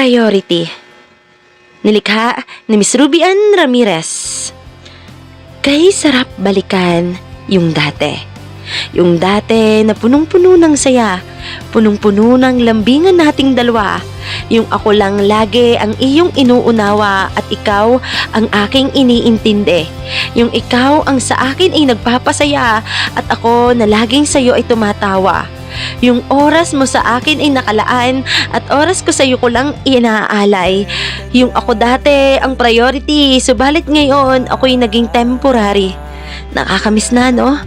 Priority Nilikha ni Miss Ruby Ann Ramirez Kay sarap balikan yung dati. Yung dati na punong-puno ng saya, punong-puno ng lambingan nating dalawa. Yung ako lang lagi ang iyong inuunawa at ikaw ang aking iniintindi. Yung ikaw ang sa akin ay nagpapasaya at ako na laging sa'yo ay tumatawa. Yung oras mo sa akin ay nakalaan at oras ko sa'yo ko lang inaalay. Yung ako dati ang priority, subalit ngayon ako'y naging temporary. Nakakamiss na, no?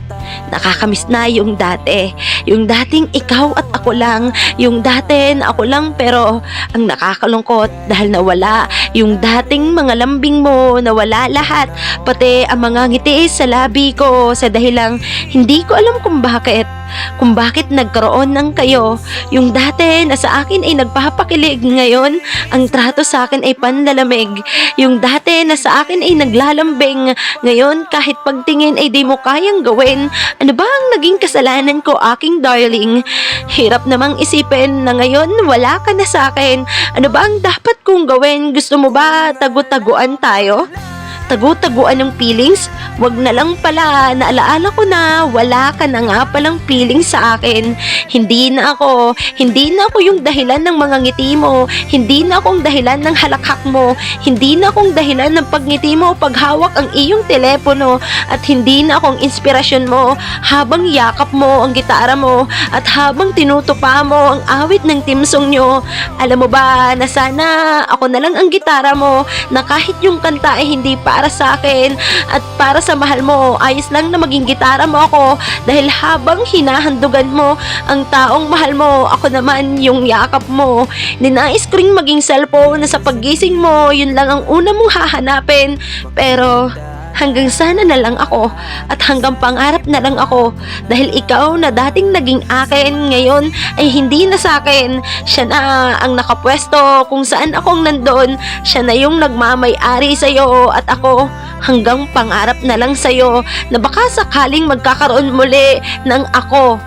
Nakakamiss na yung dati. Yung dating ikaw at ako lang. Yung dati na ako lang pero ang nakakalungkot dahil nawala. Yung dating mga lambing mo, nawala lahat. Pati ang mga ngiti sa labi ko sa dahilang hindi ko alam kung bakit. Kung bakit nagkaroon ng kayo. Yung dati na sa akin ay nagpapakilig ngayon, ang trato sa akin ay panlalamig. Yung dati na sa akin ay naglalambing, ngayon kahit pagtingin ay di mo kayang gawin. Ano ba ang naging kasalanan ko aking darling? Hirap namang isipin na ngayon wala ka na sa akin. Ano ba ang dapat kong gawin? Gusto mo ba tagu-taguan tayo? Tagu-taguan ng feelings? Wag na lang pala, naalaala ko na wala ka na nga palang feelings sa akin. Hindi na ako, hindi na ako yung dahilan ng mga ngiti mo, hindi na akong dahilan ng halakhak mo, hindi na akong dahilan ng pagngiti mo paghawak ang iyong telepono, at hindi na akong inspirasyon mo habang yakap mo ang gitara mo at habang tinutupa mo ang awit ng timsong nyo. Alam mo ba na sana ako na lang ang gitara mo na kahit yung kanta ay hindi para sa akin at para sa mahal mo, ayos lang na maging gitara mo ako dahil habang hinahandugan mo ang taong mahal mo, ako naman yung yakap mo. Ninais ko rin maging cellphone na sa paggising mo, yun lang ang una mong hahanapin. Pero hanggang sana na lang ako at hanggang pangarap na lang ako dahil ikaw na dating naging akin ngayon ay hindi na sa akin siya na ang nakapwesto kung saan akong nandun siya na yung nagmamay-ari sa'yo at ako hanggang pangarap na lang sa'yo na baka sakaling magkakaroon muli ng ako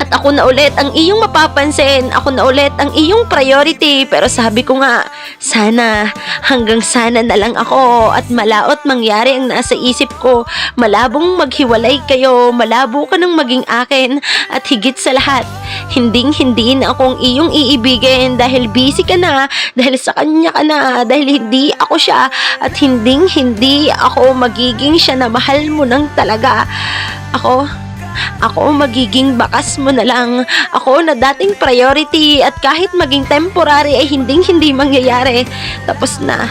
at ako na ulit ang iyong mapapansin. Ako na ulit ang iyong priority. Pero sabi ko nga, sana, hanggang sana na lang ako at malaot mangyari ang nasa isip ko. Malabong maghiwalay kayo, malabo ka nang maging akin at higit sa lahat, hinding hindi na akong iyong iibigin dahil busy ka na, dahil sa kanya ka na, dahil hindi ako siya at hinding hindi ako magiging siya na mahal mo nang talaga. Ako, ako magiging bakas mo na lang. Ako na dating priority at kahit maging temporary ay hinding hindi mangyayari. Tapos na.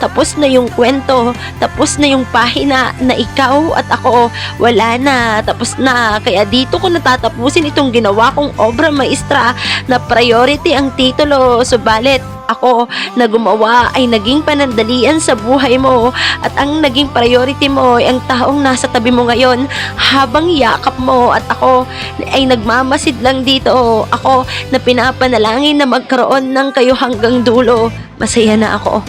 Tapos na yung kwento. Tapos na yung pahina na ikaw at ako. Wala na. Tapos na. Kaya dito ko natatapusin itong ginawa kong obra maestra na priority ang titulo. Subalit, ako na gumawa ay naging panandalian sa buhay mo at ang naging priority mo ay ang taong nasa tabi mo ngayon habang yakap mo at ako ay nagmamasid lang dito ako na pinapanalangin na magkaroon ng kayo hanggang dulo masaya na ako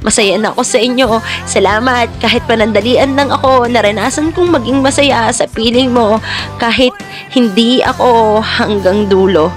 Masaya na ako sa inyo. Salamat. Kahit panandalian lang ako, naranasan kong maging masaya sa piling mo kahit hindi ako hanggang dulo.